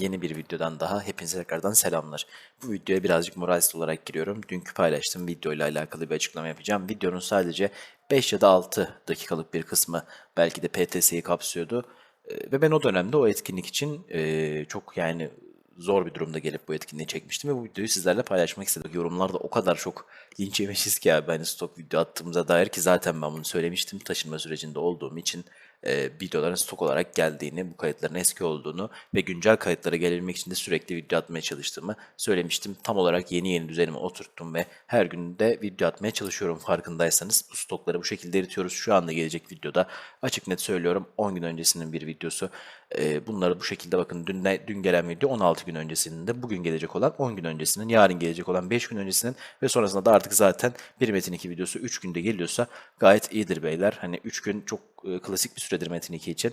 yeni bir videodan daha hepinize tekrardan selamlar. Bu videoya birazcık moralist olarak giriyorum. Dünkü paylaştığım videoyla alakalı bir açıklama yapacağım. Videonun sadece 5 ya da 6 dakikalık bir kısmı belki de PTS'yi kapsıyordu. Ee, Ve ben o dönemde o etkinlik için e, çok yani zor bir durumda gelip bu etkinliği çekmiştim ve bu videoyu sizlerle paylaşmak istedim. Yorumlarda o kadar çok linç yemişiz ki abi hani stok video attığımıza dair ki zaten ben bunu söylemiştim taşınma sürecinde olduğum için videoların stok olarak geldiğini, bu kayıtların eski olduğunu ve güncel kayıtlara gelebilmek için de sürekli video atmaya çalıştığımı söylemiştim. Tam olarak yeni yeni düzenime oturttum ve her gün de video atmaya çalışıyorum farkındaysanız. Bu stokları bu şekilde eritiyoruz. Şu anda gelecek videoda açık net söylüyorum 10 gün öncesinin bir videosu. E, bunları bu şekilde bakın dün, dün gelen video 16 gün öncesinin de bugün gelecek olan 10 gün öncesinin, yarın gelecek olan 5 gün öncesinin ve sonrasında da artık zaten bir Metin 2 videosu 3 günde geliyorsa gayet iyidir beyler. Hani 3 gün çok e, klasik bir süredir Metin 2 için.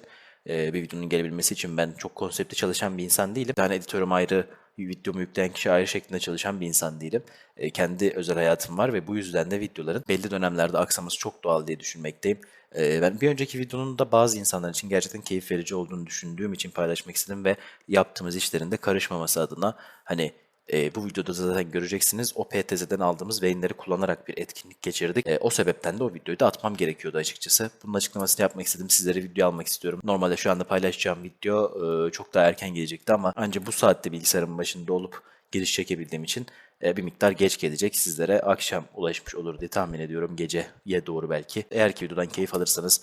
E, bir videonun gelebilmesi için ben çok konsepte çalışan bir insan değilim. Tane editörüm ayrı, videomu yükleyen kişi ayrı şeklinde çalışan bir insan değilim. E, kendi özel hayatım var ve bu yüzden de videoların belli dönemlerde aksaması çok doğal diye düşünmekteyim. Ben bir önceki videonun da bazı insanlar için gerçekten keyif verici olduğunu düşündüğüm için paylaşmak istedim ve yaptığımız işlerin de karışmaması adına hani e, bu videoda zaten göreceksiniz. O PTZ'den aldığımız veinleri kullanarak bir etkinlik geçirdik. E, o sebepten de o videoyu da atmam gerekiyordu açıkçası. Bunun açıklamasını yapmak istedim. Sizlere video almak istiyorum. Normalde şu anda paylaşacağım video e, çok daha erken gelecekti ama ancak bu saatte bilgisayarın başında olup giriş çekebildiğim için bir miktar geç gelecek. Sizlere akşam ulaşmış olur diye tahmin ediyorum. Geceye doğru belki. Eğer ki videodan keyif alırsanız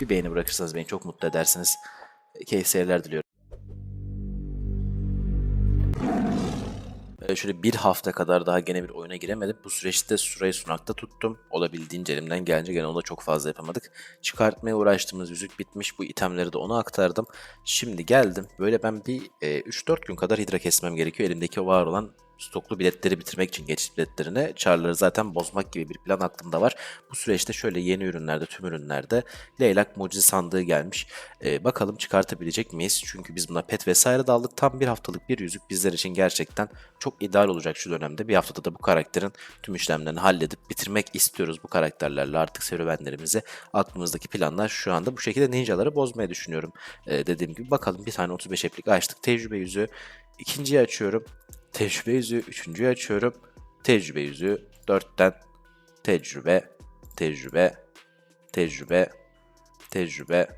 bir beğeni bırakırsanız beni çok mutlu edersiniz. E, Keyif seyirler diliyorum. Ee, Şöyle bir hafta kadar daha gene bir oyuna giremedim. Bu süreçte süreyi sunakta tuttum. Olabildiğince elimden gelince gene onu da çok fazla yapamadık. Çıkartmaya uğraştığımız yüzük bitmiş. Bu itemleri de ona aktardım. Şimdi geldim. Böyle ben bir e, 3-4 gün kadar hidra kesmem gerekiyor. Elimdeki var olan stoklu biletleri bitirmek için geçiş biletlerine çarları zaten bozmak gibi bir plan aklımda var. Bu süreçte şöyle yeni ürünlerde, tüm ürünlerde leylak mucize sandığı gelmiş. Ee, bakalım çıkartabilecek miyiz? Çünkü biz buna pet vesaire de aldık. Tam bir haftalık bir yüzük bizler için gerçekten çok ideal olacak şu dönemde. Bir haftada da bu karakterin tüm işlemlerini halledip bitirmek istiyoruz bu karakterlerle artık serüvenlerimizi. Aklımızdaki planlar şu anda bu şekilde ninjaları bozmayı düşünüyorum. Ee, dediğim gibi bakalım bir tane 35 eplik açtık. Tecrübe yüzüğü. İkinciyi açıyorum. Tecrübe yüzüğü. Üçüncüyü açıyorum. Tecrübe yüzüğü. Dörtten tecrübe, tecrübe, tecrübe, tecrübe.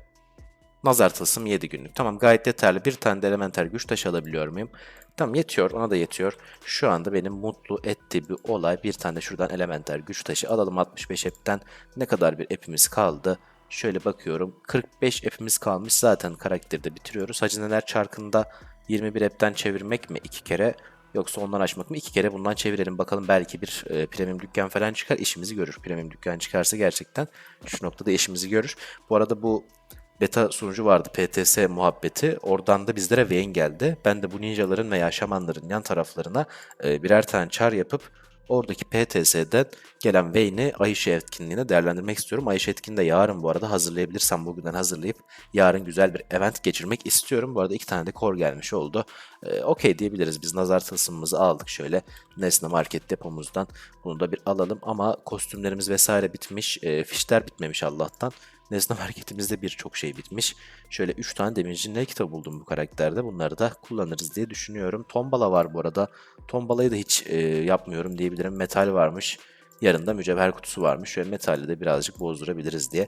Nazar tılsım 7 günlük. Tamam gayet yeterli. Bir tane de elementer güç taşı alabiliyor muyum? Tamam yetiyor. Ona da yetiyor. Şu anda benim mutlu ettiği bir olay. Bir tane de şuradan elementer güç taşı alalım 65 epten. Ne kadar bir epimiz kaldı? Şöyle bakıyorum. 45 epimiz kalmış. Zaten karakteri de bitiriyoruz. Hacı neler çarkında 21 epten çevirmek mi iki kere? Yoksa ondan açmak mı? İki kere bundan çevirelim. Bakalım belki bir e, premium dükkan falan çıkar. işimizi görür. Premium dükkan çıkarsa gerçekten şu noktada işimizi görür. Bu arada bu beta sunucu vardı PTS muhabbeti. Oradan da bizlere Vayne geldi. Ben de bu ninjaların veya şamanların yan taraflarına e, birer tane çar yapıp oradaki PTS'den gelen Vayne'i Ayşe etkinliğine değerlendirmek istiyorum. Ayşe etkinliğinde yarın bu arada hazırlayabilirsem bugünden hazırlayıp yarın güzel bir event geçirmek istiyorum. Bu arada iki tane de kor gelmiş oldu. Ee, Okey diyebiliriz. Biz nazar tılsımımızı aldık şöyle Nesne Market depomuzdan. Bunu da bir alalım ama kostümlerimiz vesaire bitmiş. E, fişler bitmemiş Allah'tan. Nesne marketimizde birçok şey bitmiş. Şöyle 3 tane demircinler kitabı buldum bu karakterde. Bunları da kullanırız diye düşünüyorum. Tombala var bu arada. Tombalayı da hiç e, yapmıyorum diyebilirim. Metal varmış. Yarın da mücevher kutusu varmış. Şöyle metali de birazcık bozdurabiliriz diye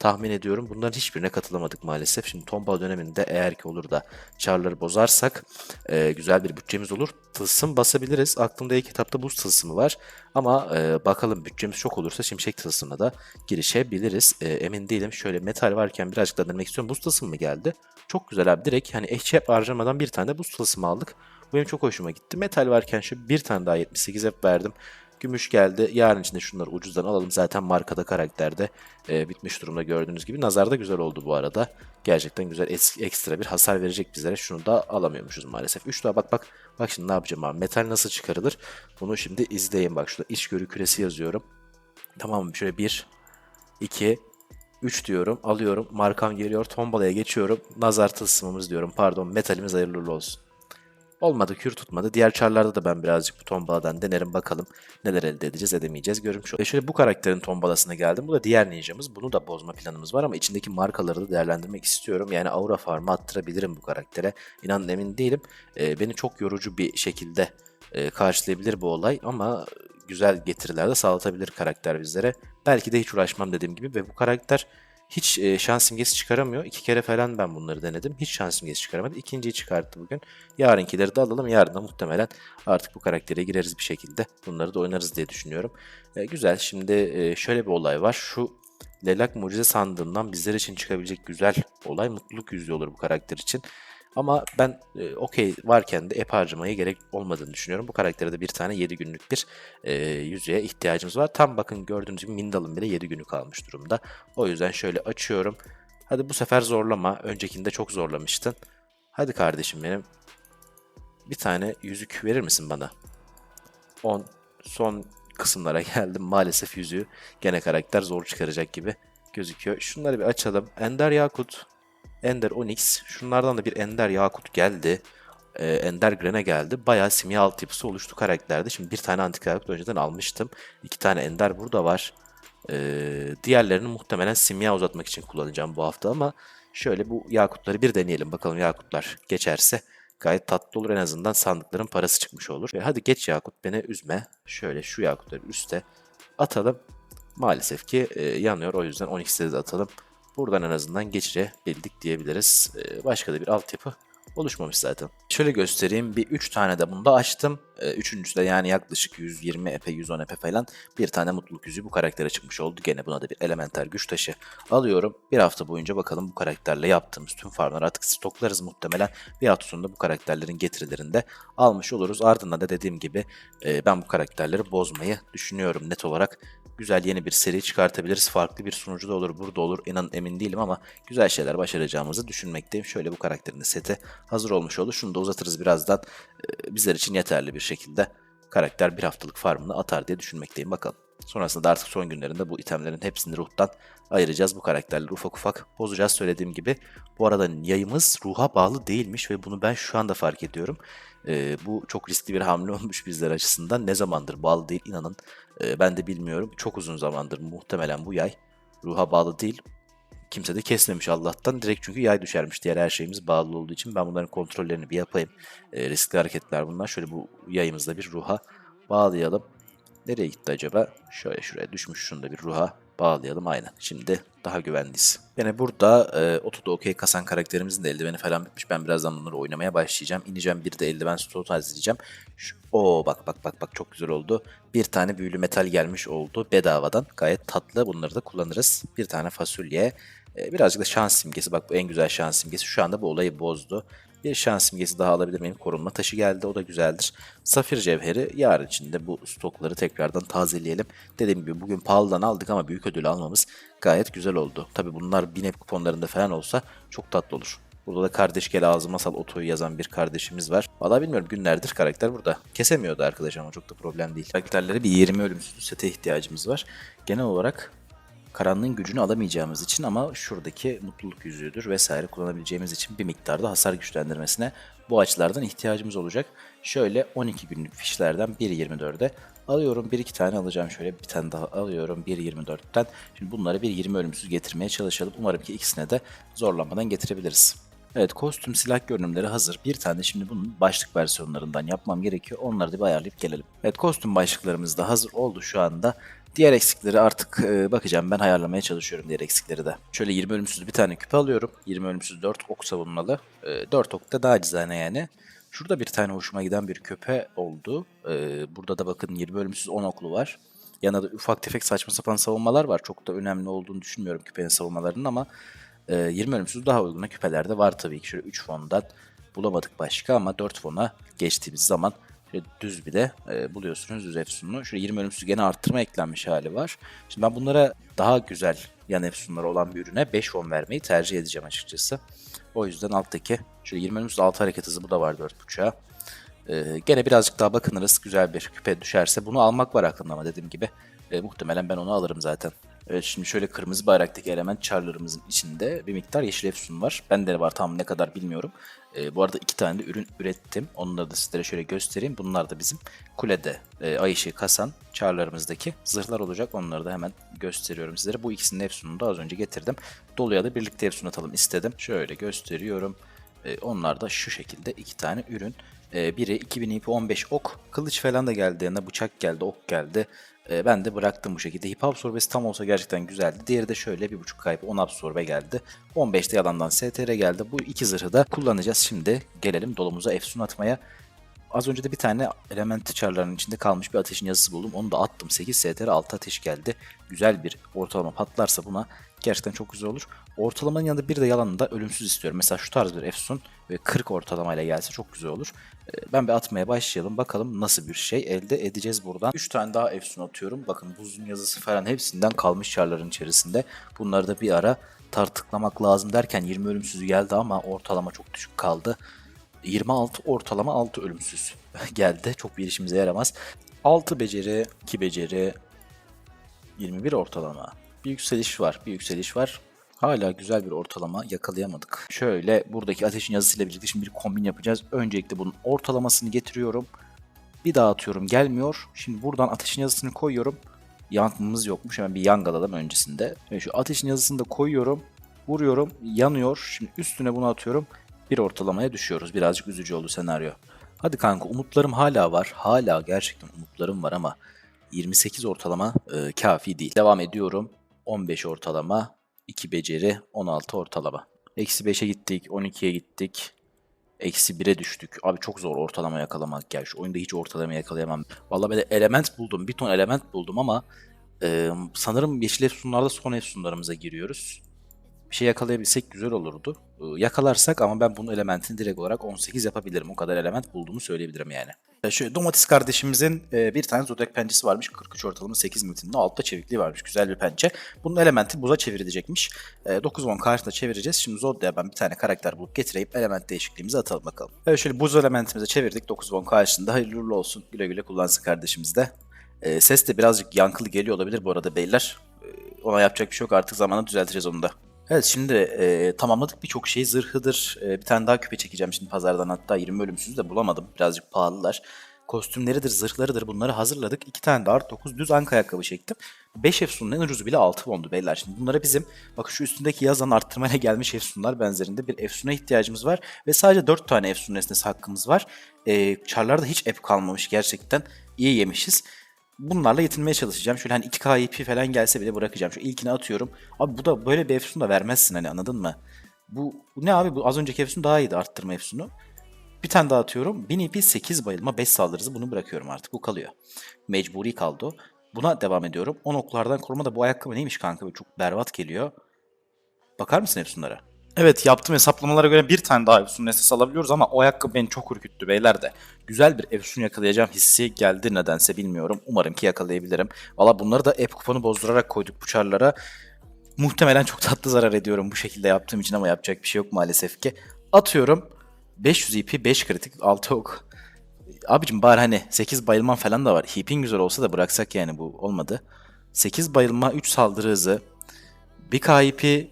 tahmin ediyorum. Bunların hiçbirine katılamadık maalesef. Şimdi tombala döneminde eğer ki olur da çarları bozarsak e, güzel bir bütçemiz olur. Tılsım basabiliriz. Aklımda ilk etapta buz tılsımı var. Ama e, bakalım bütçemiz çok olursa şimşek tılsımına da girişebiliriz. E, emin değilim. Şöyle metal varken birazcık da denemek istiyorum. Buz tılsımı mı geldi? Çok güzel abi. Direkt hani HCF harcamadan bir tane de buz tılsımı aldık. Bu benim çok hoşuma gitti. Metal varken şu bir tane daha 78 hep verdim. Gümüş geldi. Yarın içinde şunları ucuzdan alalım. Zaten markada karakterde e, bitmiş durumda gördüğünüz gibi. Nazar da güzel oldu bu arada. Gerçekten güzel ekstra bir hasar verecek bizlere. Şunu da alamıyormuşuz maalesef. 3 daha bak bak. Bak şimdi ne yapacağım abi. Metal nasıl çıkarılır? Bunu şimdi izleyin. Bak şurada içgörü küresi yazıyorum. Tamam? Şöyle 1, 2, 3 diyorum. Alıyorum. Markam geliyor. Tombalaya geçiyorum. Nazar tılsımımız diyorum. Pardon metalimiz hayırlı olsun. Olmadı kür tutmadı. Diğer çarlarda da ben birazcık bu tombaladan denerim bakalım neler elde edeceğiz edemeyeceğiz görmüş olduk. Ve şöyle bu karakterin tombalasına geldim. Bu da diğer ninjamız. Bunu da bozma planımız var ama içindeki markaları da değerlendirmek istiyorum. Yani aura farmı attırabilirim bu karaktere. İnanın emin değilim. Ee, beni çok yorucu bir şekilde e, karşılayabilir bu olay ama güzel getiriler de sağlatabilir karakter bizlere. Belki de hiç uğraşmam dediğim gibi ve bu karakter hiç e, şans simgesi çıkaramıyor. İki kere falan ben bunları denedim. Hiç şans simgesi çıkaramadı. İkinciyi çıkarttı bugün. Yarınkileri de alalım. Yarın da muhtemelen artık bu karaktere gireriz bir şekilde. Bunları da oynarız diye düşünüyorum. E, güzel. Şimdi e, şöyle bir olay var. Şu Lelak Mucize sandığından bizler için çıkabilecek güzel olay mutluluk yüzüğü olur bu karakter için. Ama ben e, okey varken de ep harcamaya gerek olmadığını düşünüyorum. Bu karaktere de bir tane 7 günlük bir e, yüzüğe ihtiyacımız var. Tam bakın gördüğünüz gibi Mindal'ın bile 7 günü kalmış durumda. O yüzden şöyle açıyorum. Hadi bu sefer zorlama. Öncekinde çok zorlamıştın. Hadi kardeşim benim. Bir tane yüzük verir misin bana? 10. Son kısımlara geldim. Maalesef yüzüğü gene karakter zor çıkaracak gibi gözüküyor. Şunları bir açalım. Ender Yakut, Ender Onyx. Şunlardan da bir Ender Yakut geldi. Ee, Ender Gren'e geldi. Bayağı simya altyapısı oluştu karakterde. Şimdi bir tane antik Yakut önceden almıştım. İki tane Ender burada var. Ee, diğerlerini muhtemelen simya uzatmak için kullanacağım bu hafta ama şöyle bu Yakutları bir deneyelim. Bakalım Yakutlar geçerse gayet tatlı olur. En azından sandıkların parası çıkmış olur. E, hadi geç Yakut beni üzme. Şöyle şu Yakutları üste atalım. Maalesef ki e, yanıyor. O yüzden 12'de de atalım. Buradan en azından geçirebildik diyebiliriz. E, başka da bir altyapı oluşmamış zaten. Şöyle göstereyim. Bir 3 tane de bunda açtım. E, üçüncüsü de yani yaklaşık 120 epe 110 epe falan bir tane mutluluk yüzüğü bu karaktere çıkmış oldu. Gene buna da bir elementer güç taşı alıyorum. Bir hafta boyunca bakalım bu karakterle yaptığımız tüm farmları artık stoklarız muhtemelen. Bir hafta sonunda bu karakterlerin getirilerini de almış oluruz. Ardından da dediğim gibi e, ben bu karakterleri bozmayı düşünüyorum net olarak güzel yeni bir seri çıkartabiliriz. Farklı bir sunucu da olur, burada olur. İnan emin değilim ama güzel şeyler başaracağımızı düşünmekteyim. Şöyle bu karakterin seti hazır olmuş oldu. Şunu da uzatırız birazdan. Ee, bizler için yeterli bir şekilde karakter bir haftalık farmını atar diye düşünmekteyim. Bakalım. Sonrasında da artık son günlerinde bu itemlerin hepsini ruhtan ayıracağız. Bu karakterleri ufak ufak bozacağız söylediğim gibi. Bu arada yayımız ruha bağlı değilmiş ve bunu ben şu anda fark ediyorum. Ee, bu çok riskli bir hamle olmuş bizler açısından. Ne zamandır bağlı değil inanın e, ben de bilmiyorum. Çok uzun zamandır muhtemelen bu yay ruha bağlı değil. Kimse de kesmemiş Allah'tan. Direkt çünkü yay düşermiş. Diğer her şeyimiz bağlı olduğu için ben bunların kontrollerini bir yapayım. E, riskli hareketler bunlar. Şöyle bu yayımızda bir ruha bağlayalım. Nereye gitti acaba? Şöyle şuraya düşmüş. Şunu da bir ruha bağlayalım. Aynen. Şimdi daha güvendeyiz. Yani burada e, Oto'da okey kasan karakterimizin de eldiveni falan bitmiş. Ben birazdan bunları oynamaya başlayacağım. İneceğim bir de eldiven stoğu tazeleyeceğim. Şu, oo bak bak bak bak çok güzel oldu. Bir tane büyülü metal gelmiş oldu bedavadan. Gayet tatlı. Bunları da kullanırız. Bir tane fasulye. E, birazcık da şans simgesi. Bak bu en güzel şans simgesi. Şu anda bu olayı bozdu. Bir şans simgesi daha alabilir miyim? Korunma taşı geldi. O da güzeldir. Safir cevheri yarın içinde bu stokları tekrardan tazeleyelim. Dediğim gibi bugün pahalıdan aldık ama büyük ödül almamız gayet güzel oldu. Tabi bunlar binep kuponlarında falan olsa çok tatlı olur. Burada da kardeş gel ağzıma sal otoyu yazan bir kardeşimiz var. Valla bilmiyorum günlerdir karakter burada. Kesemiyordu arkadaş ama çok da problem değil. Karakterlere bir 20 ölümsüz sete ihtiyacımız var. Genel olarak karanlığın gücünü alamayacağımız için ama şuradaki mutluluk yüzüğüdür vesaire kullanabileceğimiz için bir miktarda hasar güçlendirmesine bu açılardan ihtiyacımız olacak. Şöyle 12 günlük fişlerden 1.24'e alıyorum. 1-2 tane alacağım şöyle bir tane daha alıyorum 1.24'ten. Şimdi bunları bir 20 ölümsüz getirmeye çalışalım. Umarım ki ikisine de zorlanmadan getirebiliriz. Evet kostüm silah görünümleri hazır. Bir tane şimdi bunun başlık versiyonlarından yapmam gerekiyor. Onları da bir ayarlayıp gelelim. Evet kostüm başlıklarımız da hazır oldu şu anda. Diğer eksikleri artık e, bakacağım ben ayarlamaya çalışıyorum diğer eksikleri de. Şöyle 20 ölümsüz bir tane küpe alıyorum. 20 ölümsüz 4 ok savunmalı. E, 4 ok da daha cizane yani. Şurada bir tane hoşuma giden bir köpe oldu. E, burada da bakın 20 ölümsüz 10 oklu var. Yanında da ufak tefek saçma sapan savunmalar var. Çok da önemli olduğunu düşünmüyorum küpenin savunmalarının ama e, 20 ölümsüz daha uyguna küpeler de var tabii ki. Şöyle 3 fondan bulamadık başka ama 4 fona geçtiğimiz zaman Şöyle düz bir de e, buluyorsunuz düz efsununu. Şöyle 20 ölümsüz gene arttırma eklenmiş hali var. Şimdi ben bunlara daha güzel yan efsunları olan bir ürüne 5 fon vermeyi tercih edeceğim açıkçası. O yüzden alttaki şöyle 20 ölümsüz 6 hareket hızı bu da var 4.5'a. Ee, gene birazcık daha bakınırız. Güzel bir küpe düşerse bunu almak var aklımda ama dediğim gibi e, muhtemelen ben onu alırım zaten. Evet şimdi şöyle kırmızı bayraktaki element charlarımızın içinde bir miktar yeşil efsun var. Bende de var tam ne kadar bilmiyorum. Ee, bu arada iki tane de ürün ürettim. Onları da sizlere şöyle göstereyim. Bunlar da bizim kulede e, ay ışığı kasan charlarımızdaki zırhlar olacak. Onları da hemen gösteriyorum sizlere. Bu ikisinin efsununu da az önce getirdim. Doluya da birlikte efsun atalım istedim. Şöyle gösteriyorum. Ee, onlar da şu şekilde iki tane ürün. Ee, biri 2000 IP 15 ok. Kılıç falan da geldi yanına bıçak geldi ok geldi. Ee, ben de bıraktım bu şekilde. Hip absorbesi tam olsa gerçekten güzeldi. Diğeri de şöyle 1.5 kayıp 10 absorbe geldi. 15'te yalandan STR geldi. Bu iki zırhı da kullanacağız. Şimdi gelelim dolumuza efsun atmaya. Az önce de bir tane element çarlarının içinde kalmış bir ateşin yazısı buldum. Onu da attım. 8 STR 6 ateş geldi. Güzel bir ortalama patlarsa buna gerçekten çok güzel olur. Ortalamanın yanında bir de yalanında ölümsüz istiyorum. Mesela şu tarz bir efsun ve 40 ortalamayla gelse çok güzel olur. Ee, Ben bir atmaya başlayalım. Bakalım nasıl bir şey elde edeceğiz buradan. 3 tane daha efsun atıyorum. Bakın buzun yazısı falan hepsinden kalmış çarların içerisinde. Bunları da bir ara tartıklamak lazım derken 20 ölümsüz geldi ama ortalama çok düşük kaldı. 26 ortalama 6 ölümsüz geldi. Çok bir işimize yaramaz. 6 beceri, 2 beceri, 21 ortalama. Bir yükseliş var, bir yükseliş var. Hala güzel bir ortalama yakalayamadık. Şöyle buradaki ateşin yazısıyla birlikte şimdi bir kombin yapacağız. Öncelikle bunun ortalamasını getiriyorum. Bir daha atıyorum gelmiyor. Şimdi buradan ateşin yazısını koyuyorum. Yangımız yokmuş hemen bir yang alalım öncesinde. Ve şu ateşin yazısını da koyuyorum. Vuruyorum yanıyor. Şimdi üstüne bunu atıyorum. Bir ortalamaya düşüyoruz. Birazcık üzücü oldu senaryo. Hadi kanka umutlarım hala var. Hala gerçekten umutlarım var ama 28 ortalama e, kafi değil. Devam ediyorum. 15 ortalama, 2 beceri, 16 ortalama. Eksi 5'e gittik, 12'ye gittik. Eksi 1'e düştük. Abi çok zor ortalama yakalamak ya. Şu oyunda hiç ortalama yakalayamam. Vallahi böyle element buldum. Bir ton element buldum ama e, sanırım yeşil efsunlarda son efsunlarımıza giriyoruz. Bir şey yakalayabilsek güzel olurdu. E, yakalarsak ama ben bunun elementini direkt olarak 18 yapabilirim. O kadar element bulduğumu söyleyebilirim yani. E, Şöyle domates kardeşimizin e, bir tane zodiac pençesi varmış. 43 ortalama 8 mitinde. Altta çevikliği varmış. Güzel bir pençe. Bunun elementi buza çevrilecekmiş. E, 9 10 karşısında çevireceğiz. Şimdi zodiac'a ben bir tane karakter bulup getireyim. Element değişikliğimizi atalım bakalım. Evet şöyle buz elementimizi çevirdik. 9 10 karşısında. Hayırlı uğurlu olsun. Güle güle kullansın kardeşimiz de. Ses de birazcık yankılı geliyor olabilir bu arada beyler. Ona yapacak bir şey yok. Artık zamanla düzelteceğiz onu da. Evet şimdi e, tamamladık birçok şey zırhıdır. E, bir tane daha küpe çekeceğim şimdi pazardan hatta 20 ölümsüz de bulamadım. Birazcık pahalılar. Kostümleridir, zırhlarıdır bunları hazırladık. İki tane de art 9 düz anka ayakkabı çektim. 5 efsunun en ucuzu bile 6 bondu beyler. Şimdi bunlara bizim bakın şu üstündeki yazan arttırmayla gelmiş efsunlar benzerinde bir efsuna ihtiyacımız var. Ve sadece 4 tane efsun nesnesi hakkımız var. E, çarlarda hiç ep kalmamış gerçekten. iyi yemişiz bunlarla yetinmeye çalışacağım. Şöyle hani 2K IP falan gelse bile bırakacağım. Şu ilkini atıyorum. Abi bu da böyle bir efsun da vermezsin hani anladın mı? Bu, ne abi? Bu az önceki efsun daha iyiydi arttırma efsunu. Bir tane daha atıyorum. 1000 IP 8 bayılma 5 saldırı hızı. bunu bırakıyorum artık. Bu kalıyor. Mecburi kaldı. Buna devam ediyorum. 10 oklardan koruma da bu ayakkabı neymiş kanka? Böyle çok berbat geliyor. Bakar mısın efsunlara? Evet yaptığım hesaplamalara göre bir tane daha Efsun nesnesi alabiliyoruz ama o ayakkabı beni çok ürküttü beyler de. Güzel bir Efsun yakalayacağım hissi geldi nedense bilmiyorum. Umarım ki yakalayabilirim. Valla bunları da app kuponu bozdurarak koyduk bu çarlara. Muhtemelen çok tatlı zarar ediyorum bu şekilde yaptığım için ama yapacak bir şey yok maalesef ki. Atıyorum 500 IP 5 kritik 6 ok. Abicim bari hani 8 bayılman falan da var. Heap'in güzel olsa da bıraksak yani bu olmadı. 8 bayılma 3 saldırı hızı. Bir KIP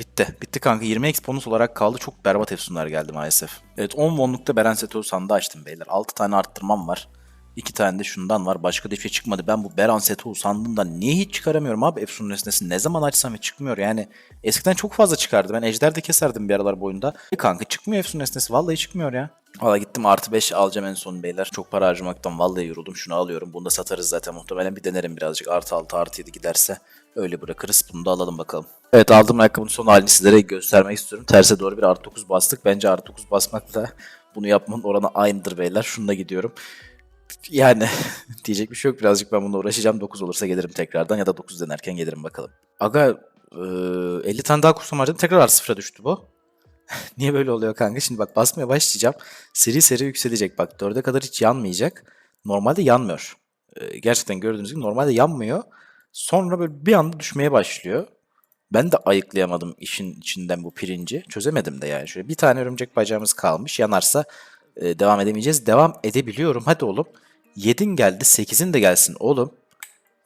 bitti. Bitti kanka. 20x bonus olarak kaldı. Çok berbat efsunlar geldi maalesef. Evet 10 wonlukta Beren Seto sandığı açtım beyler. 6 tane arttırmam var. 2 tane de şundan var. Başka da şey çıkmadı. Ben bu Beran Seto sandığından niye hiç çıkaramıyorum abi Efsun nesnesini? Ne zaman açsam hiç çıkmıyor yani. Eskiden çok fazla çıkardı. Ben Ejder de keserdim bir aralar boyunda. E kanka çıkmıyor Efsun nesnesi. Vallahi çıkmıyor ya. Valla gittim artı 5 alacağım en son beyler. Çok para harcamaktan vallahi yoruldum. Şunu alıyorum. Bunu da satarız zaten muhtemelen. Bir denerim birazcık. Artı 6 artı 7 giderse öyle bırakırız. Bunu da alalım bakalım. Evet aldığım ayakkabının son halini sizlere göstermek istiyorum. Terse doğru bir artı 9 bastık. Bence artı 9 basmakla bunu yapmanın oranı aynıdır beyler. Şununla gidiyorum. Yani diyecek bir şey yok. Birazcık ben bununla uğraşacağım. 9 olursa gelirim tekrardan ya da 9 denerken gelirim bakalım. Aga e, 50 tane daha kursam harcadım. Tekrar artı sıfıra düştü bu. Niye böyle oluyor kanka? Şimdi bak basmaya başlayacağım. Seri seri yükselecek. Bak 4'e kadar hiç yanmayacak. Normalde yanmıyor. E, gerçekten gördüğünüz gibi normalde yanmıyor. Sonra böyle bir anda düşmeye başlıyor. Ben de ayıklayamadım işin içinden bu pirinci. Çözemedim de yani. Şöyle bir tane örümcek bacağımız kalmış. Yanarsa e, devam edemeyeceğiz. Devam edebiliyorum. Hadi oğlum. 7'in geldi. 8'in de gelsin oğlum.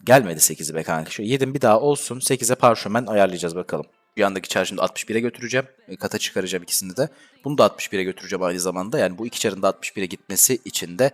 Gelmedi 8'i be kanka. Şöyle yedim bir daha olsun. 8'e parşömen ayarlayacağız bakalım. Bir yandaki çar şimdi 61'e götüreceğim. E, Kata çıkaracağım ikisini de. Bunu da 61'e götüreceğim aynı zamanda. Yani bu iki çarın da 61'e gitmesi için de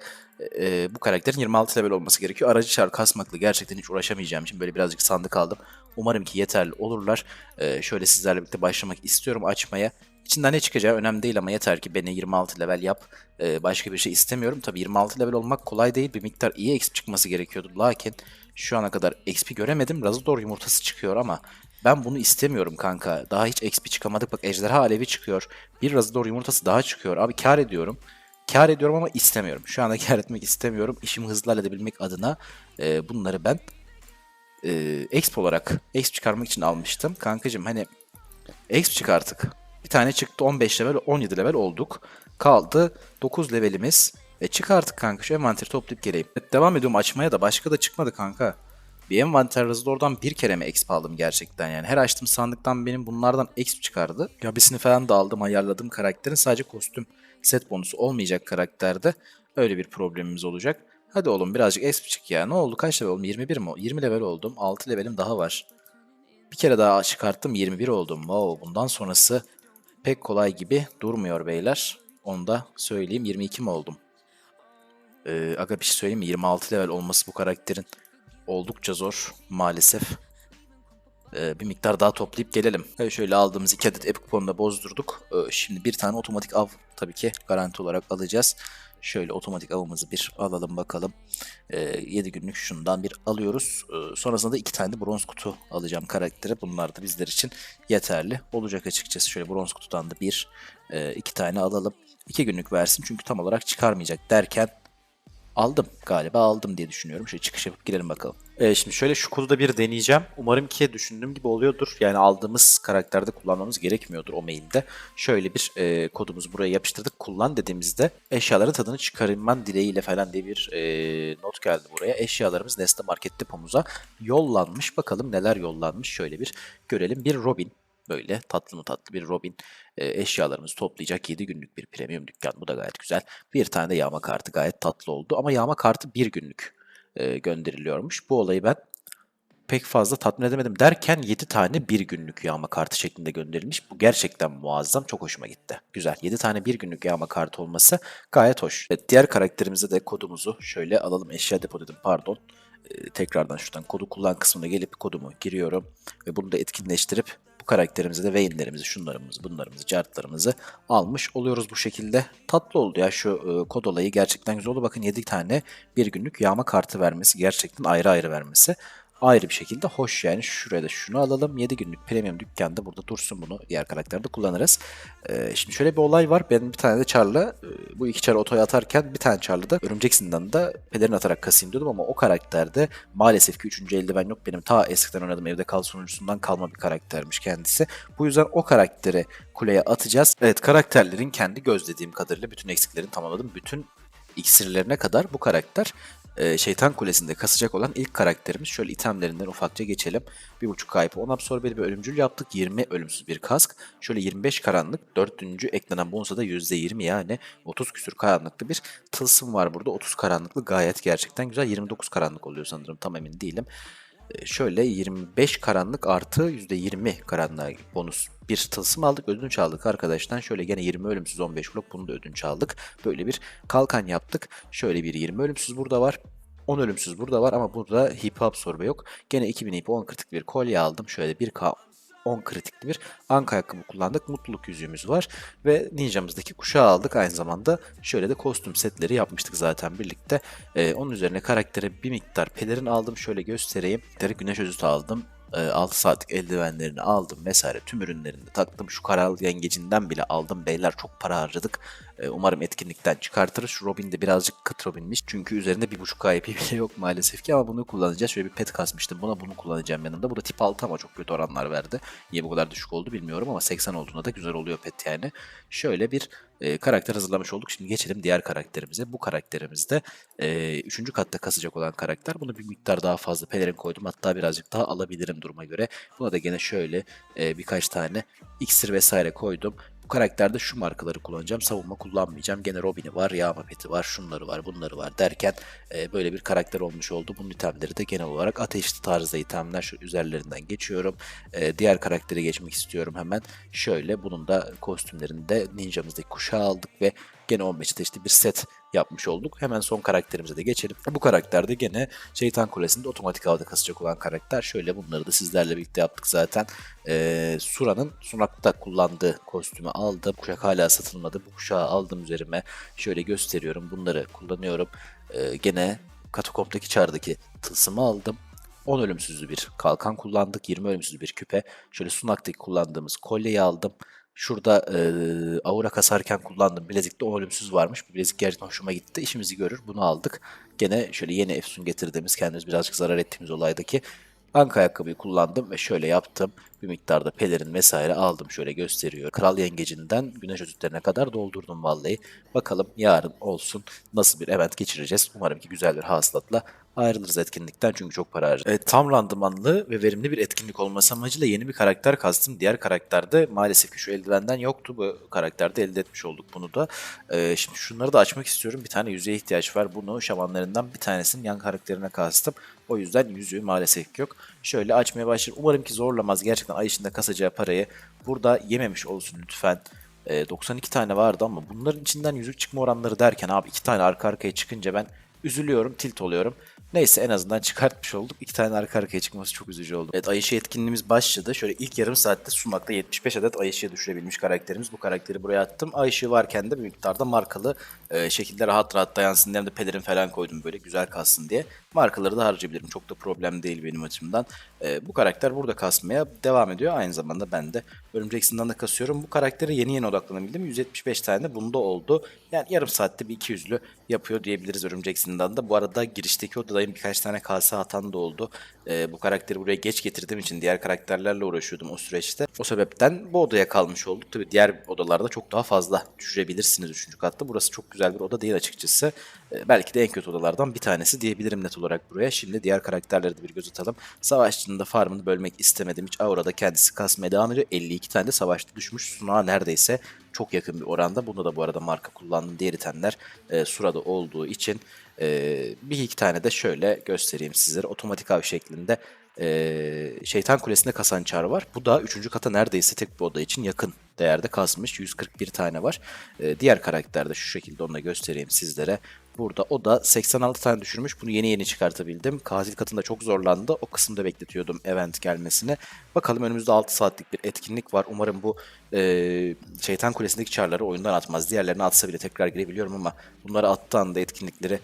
e, bu karakterin 26 level olması gerekiyor. Aracı çar kasmakla gerçekten hiç uğraşamayacağım için böyle birazcık sandık aldım. Umarım ki yeterli olurlar. E, şöyle sizlerle birlikte başlamak istiyorum açmaya. İçinden ne çıkacağı önemli değil ama yeter ki beni 26 level yap. E, başka bir şey istemiyorum. Tabii 26 level olmak kolay değil. Bir miktar iyi XP çıkması gerekiyordu. Lakin şu ana kadar XP göremedim. Razador yumurtası çıkıyor ama ben bunu istemiyorum kanka. Daha hiç XP çıkamadık. Bak ejderha alevi çıkıyor. Bir Razador yumurtası daha çıkıyor. Abi kar ediyorum. Kar ediyorum ama istemiyorum. Şu anda kar etmek istemiyorum. İşimi hızlı halledebilmek adına e, bunları ben e, exp olarak exp çıkarmak için almıştım. Kankacım hani exp çık artık. Bir tane çıktı 15 level 17 level olduk. Kaldı 9 levelimiz. E çık artık kanka şu envanteri toplayıp geleyim. Devam ediyorum açmaya da başka da çıkmadı kanka. Bir envanter Razor'dan bir kere mi exp aldım gerçekten yani. Her açtığım sandıktan benim bunlardan exp çıkardı. Gabisini falan da aldım ayarladığım karakterin sadece kostüm set bonusu olmayacak karakterde. Öyle bir problemimiz olacak. Hadi oğlum birazcık exp çık ya. Ne oldu kaç level oldum? 21 mi? 20 level oldum. 6 levelim daha var. Bir kere daha çıkarttım 21 oldum. Wow bundan sonrası pek kolay gibi durmuyor beyler. Onu da söyleyeyim 22 mi oldum? Ee, aga bir şey söyleyeyim mi? 26 level olması bu karakterin oldukça zor maalesef. Ee, bir miktar daha toplayıp gelelim. Evet, şöyle aldığımız iki adet epic puanı da bozdurduk. Ee, şimdi bir tane otomatik av tabii ki garanti olarak alacağız. Şöyle otomatik avımızı bir alalım bakalım. Ee, 7 günlük şundan bir alıyoruz. Ee, sonrasında da iki tane de bronz kutu alacağım karaktere. Bunlar da bizler için yeterli olacak açıkçası. Şöyle bronz kutudan da bir, e, iki tane alalım. 2 günlük versin çünkü tam olarak çıkarmayacak derken aldım galiba aldım diye düşünüyorum. Şöyle çıkış yapıp girelim bakalım. Ee, şimdi şöyle şu kodu da bir deneyeceğim. Umarım ki düşündüğüm gibi oluyordur. Yani aldığımız karakterde kullanmamız gerekmiyordur o mailde. Şöyle bir e, kodumuzu buraya yapıştırdık. Kullan dediğimizde eşyaların tadını çıkarman dileğiyle falan diye bir e, not geldi buraya. Eşyalarımız Nesne Market depomuza yollanmış. Bakalım neler yollanmış. Şöyle bir görelim. Bir Robin. Böyle tatlı mı tatlı bir Robin e, eşyalarımızı toplayacak 7 günlük bir premium dükkan. Bu da gayet güzel. Bir tane de yağma kartı gayet tatlı oldu. Ama yağma kartı bir günlük e, gönderiliyormuş. Bu olayı ben pek fazla tatmin edemedim derken 7 tane bir günlük yağma kartı şeklinde gönderilmiş. Bu gerçekten muazzam. Çok hoşuma gitti. Güzel. 7 tane bir günlük yağma kartı olması gayet hoş. Evet, diğer karakterimize de kodumuzu şöyle alalım. Eşya depo dedim pardon. Ee, tekrardan şuradan kodu kullan kısmına gelip kodumu giriyorum. Ve bunu da etkinleştirip bu karakterimize de veinlerimizi, şunlarımızı, bunlarımızı, cartlarımızı almış oluyoruz bu şekilde. Tatlı oldu ya şu e, kod olayı gerçekten güzel oldu. Bakın 7 tane bir günlük yağma kartı vermesi gerçekten ayrı ayrı vermesi ayrı bir şekilde hoş yani. Şuraya da şunu alalım. 7 günlük premium dükkanda burada dursun bunu. Diğer karakterde kullanırız. Ee, şimdi şöyle bir olay var. Ben bir tane de Char'la e, bu iki Char'ı otoya atarken bir tane Char'la da Örümcek Zindanı'nda pelerin atarak kasayım diyordum ama o karakterde maalesef ki 3. eldiven yok. Benim ta eskiden oynadığım evde kal sunucusundan kalma bir karaktermiş kendisi. Bu yüzden o karakteri kuleye atacağız. Evet karakterlerin kendi gözlediğim kadarıyla bütün eksiklerini tamamladım. Bütün iksirlerine kadar bu karakter e, Şeytan Kulesi'nde kasacak olan ilk karakterimiz. Şöyle itemlerinden ufakça geçelim. 1.5 kayıpı 10 absorbeli bir ölümcül yaptık. 20 ölümsüz bir kask. Şöyle 25 karanlık. 4. eklenen bonusa da %20 yani 30 küsür karanlıklı bir tılsım var burada. 30 karanlıklı gayet gerçekten güzel. 29 karanlık oluyor sanırım tam emin değilim. Şöyle 25 karanlık artı %20 karanlığa bonus bir tılsım aldık ödünç aldık arkadaştan. Şöyle gene 20 ölümsüz 15 blok bunu da ödünç aldık. Böyle bir kalkan yaptık. Şöyle bir 20 ölümsüz burada var. 10 ölümsüz burada var ama burada hip hop sorbe yok. Gene 2000 hip 10 kritik bir kolye aldım. Şöyle 1k 10 kritikli bir anka ayakkabı kullandık. Mutluluk yüzüğümüz var. Ve ninjamızdaki kuşağı aldık. Aynı zamanda şöyle de kostüm setleri yapmıştık zaten birlikte. Ee, onun üzerine karaktere bir miktar pelerin aldım. Şöyle göstereyim. Bir güneş özütü aldım. 6 saatlik eldivenlerini aldım vesaire tüm ürünlerini taktım. Şu karal yengecinden bile aldım. Beyler çok para harcadık. Ee, Umarım etkinlikten çıkartırız. Şu Robin de birazcık kıt Robin'miş. Çünkü üzerinde 1.5 IP bile yok maalesef ki ama bunu kullanacağız. Şöyle bir pet kasmıştım. Buna bunu kullanacağım yanımda. Bu da tip 6 ama çok kötü oranlar verdi. Niye bu kadar düşük oldu bilmiyorum ama 80 olduğunda da güzel oluyor pet yani. Şöyle bir e, karakter hazırlamış olduk. Şimdi geçelim diğer karakterimize. Bu karakterimiz de 3. katta kasacak olan karakter. Buna bir miktar daha fazla pelerin koydum. Hatta birazcık daha alabilirim duruma göre. Buna da gene şöyle e, birkaç tane iksir vesaire koydum. Karakterde şu markaları kullanacağım. Savunma kullanmayacağım. Gene Robin'i var, yağma peti var, şunları var, bunları var derken e, böyle bir karakter olmuş oldu. Bunun itemleri de genel olarak ateşli tarzda itemler. Şu üzerlerinden geçiyorum. E, diğer karaktere geçmek istiyorum hemen. Şöyle bunun da kostümlerinde ninjamızdaki kuşağı aldık ve gene 15 ateşli bir set yapmış olduk. Hemen son karakterimize de geçelim. Bu karakterde gene Şeytan Kulesi'nde otomatik havada kasacak olan karakter. Şöyle bunları da sizlerle birlikte yaptık zaten. Ee, Sura'nın sunakta kullandığı kostümü aldım. Kuşak hala satılmadı. Bu kuşağı aldım üzerime. Şöyle gösteriyorum. Bunları kullanıyorum. Ee, gene Katakomp'taki çardaki tılsımı aldım. 10 ölümsüzlü bir kalkan kullandık. 20 ölümsüzlü bir küpe. Şöyle sunaktaki kullandığımız kolyeyi aldım. Şurada e, aura kasarken kullandığım bilezikte o ölümsüz varmış. Bu bilezik gerçekten hoşuma gitti. İşimizi görür. Bunu aldık. Gene şöyle yeni Efsun getirdiğimiz kendimiz birazcık zarar ettiğimiz olaydaki Anka ayakkabıyı kullandım ve şöyle yaptım. Bir miktarda pelerin vesaire aldım şöyle gösteriyor. Kral yengecinden güneş özütlerine kadar doldurdum vallahi. Bakalım yarın olsun nasıl bir event geçireceğiz. Umarım ki güzel bir hasılatla ayrılırız etkinlikten çünkü çok para harcadık. Evet, tam randımanlı ve verimli bir etkinlik olması amacıyla yeni bir karakter kastım. Diğer karakterde maalesef ki şu eldivenden yoktu. Bu karakterde elde etmiş olduk bunu da. Ee, şimdi şunları da açmak istiyorum. Bir tane yüzeye ihtiyaç var. Bunu şamanlarından bir tanesinin yan karakterine kastım. O yüzden yüzüğü maalesef yok. Şöyle açmaya başlayayım. Umarım ki zorlamaz. Gerçekten ay içinde kasacağı parayı burada yememiş olsun lütfen. Ee, 92 tane vardı ama bunların içinden yüzük çıkma oranları derken abi iki tane arka arkaya çıkınca ben üzülüyorum, tilt oluyorum. Neyse en azından çıkartmış olduk. İki tane arka arkaya çıkması çok üzücü oldu. Evet Ayşe etkinliğimiz başladı. Şöyle ilk yarım saatte sumakta 75 adet Ayşe'ye düşürebilmiş karakterimiz. Bu karakteri buraya attım. Ayşe varken de bir miktarda markalı e, şekilde rahat rahat dayansın diye de pelerin falan koydum böyle güzel kalsın diye. Markaları da harcayabilirim. Çok da problem değil benim açımdan. E, bu karakter burada kasmaya devam ediyor. Aynı zamanda ben de Örümcek Zindan'da kasıyorum. Bu karaktere yeni yeni odaklanabildim. 175 tane de bunda oldu. Yani yarım saatte bir 200'lü yapıyor diyebiliriz Örümcek Zindan'da. Bu arada girişteki odadayım birkaç tane kase atan da oldu. Ee, bu karakteri buraya geç getirdiğim için diğer karakterlerle uğraşıyordum o süreçte. O sebepten bu odaya kalmış olduk. Tabii diğer odalarda çok daha fazla düşürebilirsiniz 3. katta. Burası çok güzel bir oda değil açıkçası. Ee, belki de en kötü odalardan bir tanesi diyebilirim net olarak buraya. Şimdi diğer karakterlere de bir göz atalım. Savaşçının da farmını bölmek istemedim. Hiç Aura'da kendisi kasmaya devam ediyor. 52 tane de savaşçı düşmüş. Sunağa neredeyse çok yakın bir oranda. Bunda da bu arada marka kullandım. Diğer itenler e, Sura'da olduğu için e, bir iki tane de şöyle göstereyim sizlere. Otomatik av şeklinde e, Şeytan Kulesi'nde kasan çar var. Bu da 3. kata neredeyse tek bir oda için yakın değerde kasmış. 141 tane var. E, diğer karakterde şu şekilde onu da göstereyim sizlere. Burada o da 86 tane düşürmüş. Bunu yeni yeni çıkartabildim. Katil katında çok zorlandı. O kısımda bekletiyordum event gelmesini. Bakalım önümüzde 6 saatlik bir etkinlik var. Umarım bu e, şeytan kulesindeki çarları oyundan atmaz. Diğerlerini atsa bile tekrar girebiliyorum ama bunları attığı anda etkinlikleri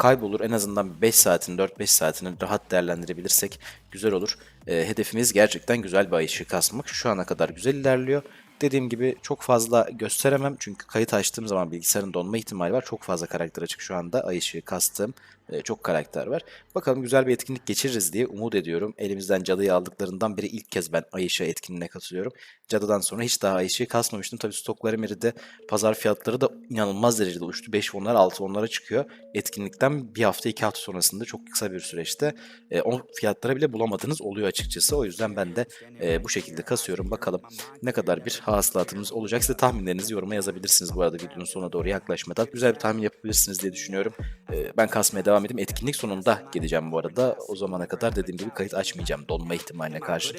kaybolur. En azından 5 saatin 4-5 saatini rahat değerlendirebilirsek güzel olur. E, hedefimiz gerçekten güzel bir ayışı kasmak. Şu ana kadar güzel ilerliyor. Dediğim gibi çok fazla gösteremem çünkü kayıt açtığım zaman bilgisayarın donma ihtimali var. Çok fazla karakter açık şu anda. Ay ışığı kastım. e, çok karakter var. Bakalım güzel bir etkinlik geçiririz diye umut ediyorum. Elimizden cadıyı aldıklarından beri ilk kez ben Ay ışığı etkinliğine katılıyorum. Cadıdan sonra hiç daha Ay ışığı kasmamıştım. Tabii stoklarım eridi. Pazar fiyatları da inanılmaz derecede uçtu. 5 onlar 6 onlara çıkıyor. Etkinlikten bir hafta 2 hafta sonrasında çok kısa bir süreçte e, o fiyatlara bile bulamadığınız oluyor açıkçası. O yüzden ben de e, bu şekilde kasıyorum. Bakalım ne kadar bir hasılatımız olacak. Size tahminlerinizi yoruma yazabilirsiniz bu arada videonun sonuna doğru yaklaşmadan. Güzel bir tahmin yapabilirsiniz diye düşünüyorum. E, ben kasmaya devam edeyim. Etkinlik sonunda gideceğim bu arada. O zamana kadar dediğim gibi kayıt açmayacağım donma ihtimaline karşı.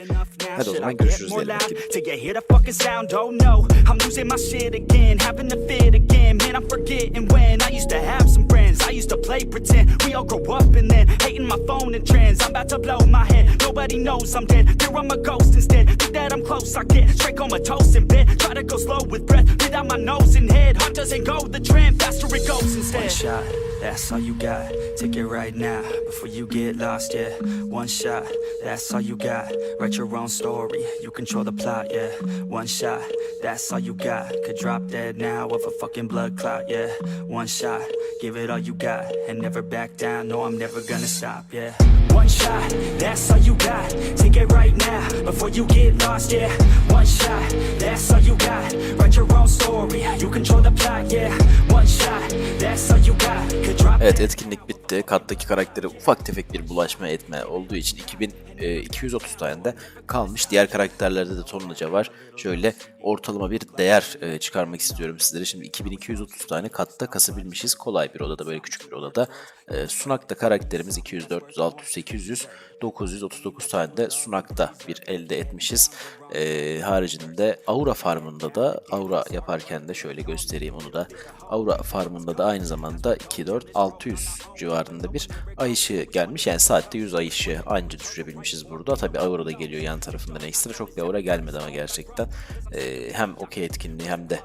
Hadi o zaman görüşürüz diyelim. Etkinlikte. Till you hear the fucking sound, oh no. I'm losing my shit again, having to fit again. Man, I'm forgetting when. I used to have some friends I used to play pretend, we all grow up and then Hating my phone and trends, I'm about to blow my head. Nobody knows I'm dead, fear I'm a ghost instead. Think that I'm close, I get straight comatose in bed Try to go slow with breath, breathe out my nose and head. Heart doesn't go the trend, faster it goes instead. One shot, that's all you got, take it right now Before you get lost, yeah. One shot, that's all you got. Write your own story, you control the plot, yeah. One shot, that's all you got. Could drop dead now of a fucking blood clot, yeah. One shot, give it all you got And never back down, no I'm never gonna stop, yeah. One shot, that's all you got. Take it right now, before you get lost, yeah. One shot, that's all you got. Write your own story, you control the plot, yeah. One shot, that's all you got Evet etkinlik bitti. Kattaki karakteri ufak tefek bir bulaşma etme olduğu için 2230 tane de kalmış. Diğer karakterlerde de tonlaca var. Şöyle ortalama bir değer e, çıkarmak istiyorum sizlere. Şimdi 2230 tane katta kasabilmişiz. Kolay bir odada böyle küçük bir odada. E, Sunak'ta karakterimiz 200, 400, 600, 800, 939 tane de Sunak'ta bir elde etmişiz. E, haricinde Aura Farm'ında da Aura yaparken de şöyle göstereyim onu da. Aura Farm'ında da aynı zamanda 2, 4, 600 civarında bir ay ışığı gelmiş. Yani saatte 100 ay ışığı anca düşürebilmişiz burada. Tabi Aura da geliyor yan tarafından ekstra. Çok bir Aura gelmedi ama gerçekten. E, hem okey etkinliği hem de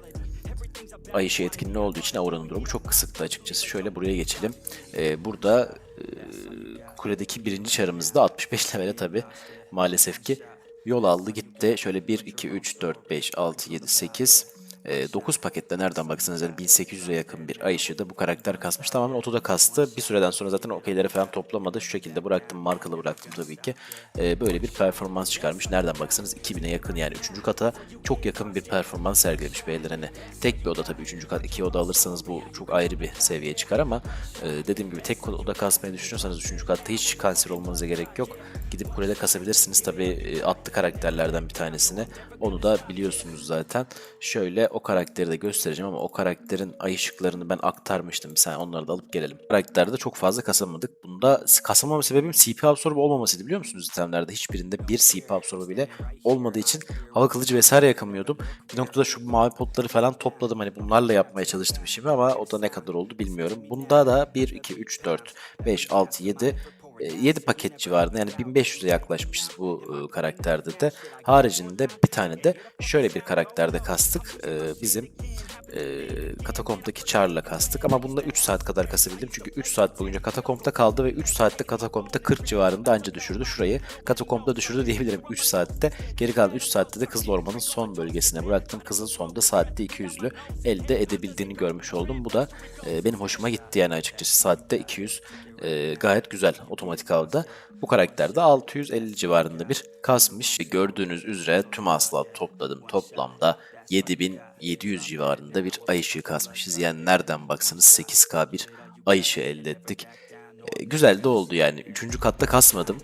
ay ışığı etkinliği olduğu için Aura'nın durumu çok kısıktı açıkçası. Şöyle buraya geçelim. Ee, burada e, kuledeki birinci çarımızda 65 levele tabi maalesef ki yol aldı gitti. Şöyle 1, 2, 3, 4, 5, 6, 7, 8, 9 pakette nereden baksanız yani 1800'e yakın bir ay ışığı bu karakter kasmış. Tamamen otoda kastı. Bir süreden sonra zaten okeyleri falan toplamadı. Şu şekilde bıraktım. Markalı bıraktım tabii ki. Ee, böyle bir performans çıkarmış. Nereden baksanız 2000'e yakın yani 3. kata çok yakın bir performans sergilemiş beyler. Hani tek bir oda tabii 3. kat 2 oda alırsanız bu çok ayrı bir seviyeye çıkar ama e, dediğim gibi tek oda kasmayı düşünüyorsanız 3. katta hiç kanser olmanıza gerek yok. Gidip kulede kasabilirsiniz. Tabii e, attı karakterlerden bir tanesini. Onu da biliyorsunuz zaten. Şöyle o karakteri de göstereceğim ama o karakterin ay ışıklarını ben aktarmıştım. Saniye onları da alıp gelelim. Karakterde çok fazla kasamadık. Bunda kasamama sebebim CP absorbe olmamasıydı biliyor musunuz itemlerde? Hiçbirinde bir CP absorbe bile olmadığı için hava kılıcı vesaire yakamıyordum. Bir noktada şu mavi potları falan topladım. Hani bunlarla yapmaya çalıştım işimi ama o da ne kadar oldu bilmiyorum. Bunda da 1, 2, 3, 4, 5, 6, 7 7 paket civarında yani 1500'e yaklaşmışız bu e, karakterde de. Haricinde bir tane de şöyle bir karakterde kastık. E, bizim e, Katakomp'taki Char'la kastık ama bunda 3 saat kadar kasabildim. Çünkü 3 saat boyunca Katakomp'ta kaldı ve 3 saatte Katakomp'ta 40 civarında anca düşürdü. Şurayı Katakomp'ta düşürdü diyebilirim 3 saatte. Geri kalan 3 saatte de Kızıl Orman'ın son bölgesine bıraktım. Kızıl sonda saatte 200'lü elde edebildiğini görmüş oldum. Bu da e, benim hoşuma gitti yani açıkçası. Saatte 200 e, gayet güzel otomatik avda. Bu karakterde 650 civarında bir kasmış. Gördüğünüz üzere tüm asla topladım toplamda 7700 civarında bir ay ışığı kasmışız. Yani nereden baksanız 8K bir ay ışığı elde ettik. E, güzel de oldu yani. Üçüncü katta kasmadım.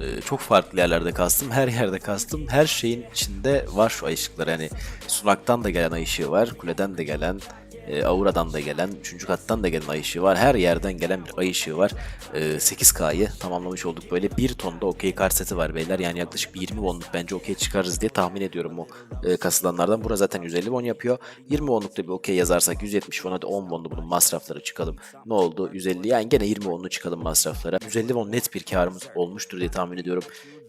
E, çok farklı yerlerde kastım. Her yerde kastım. Her şeyin içinde var şu ay ışıkları. Yani sunaktan da gelen ay ışığı var. Kuleden de gelen e, Aura'dan da gelen, 3. kattan da gelen ay ışığı var. Her yerden gelen bir ay ışığı var. E, 8K'yı tamamlamış olduk. Böyle bir tonda okey kar seti var beyler. Yani yaklaşık bir 20 wonluk bence okey çıkarırız diye tahmin ediyorum o e, kasılanlardan. Bura zaten 150 won yapıyor. 20 wonlukta bir okey yazarsak 170 won hadi 10 wonlu bunun masrafları çıkalım. Ne oldu? 150 yani gene 20 wonlu çıkalım masraflara. 150 won net bir karımız olmuştur diye tahmin ediyorum.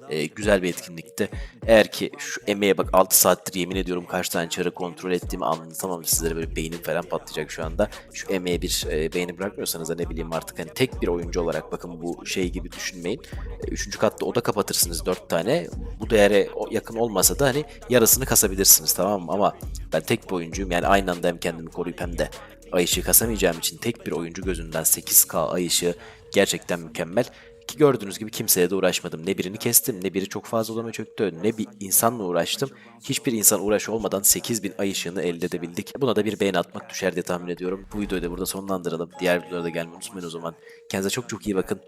E, güzel bir etkinlikti. Eğer ki şu emeğe bak 6 saattir yemin ediyorum kaç tane çarı kontrol ettiğimi anlatamam sizlere böyle beynim falan patlayacak şu anda. Şu emeğe bir e, beğeni bırakmıyorsanız da ne bileyim artık hani tek bir oyuncu olarak bakın bu şey gibi düşünmeyin. E, üçüncü katta oda kapatırsınız 4 tane. Bu değere yakın olmasa da hani yarısını kasabilirsiniz tamam mı? Ama ben tek bir oyuncuyum yani aynı anda hem kendimi koruyup hem de ay ışığı kasamayacağım için tek bir oyuncu gözünden 8K ay ışığı gerçekten mükemmel. Ki gördüğünüz gibi kimseye de uğraşmadım. Ne birini kestim, ne biri çok fazla odama çöktü, ne bir insanla uğraştım. Hiçbir insan uğraş olmadan 8000 ay ışığını elde edebildik. Buna da bir beğeni atmak düşer diye tahmin ediyorum. Bu videoyu da burada sonlandıralım. Diğer videolara da gelmeyi unutmayın o zaman. Kendinize çok çok iyi bakın.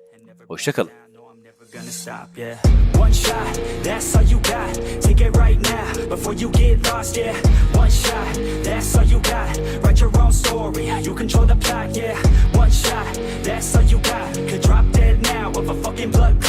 Hoşçakalın. gonna stop, yeah. One shot, that's all you got. Take it right now before you get lost, yeah. One shot, that's all you got. Write your own story, you control the plot, yeah. One shot, that's all you got. Could drop dead now of a fucking blood.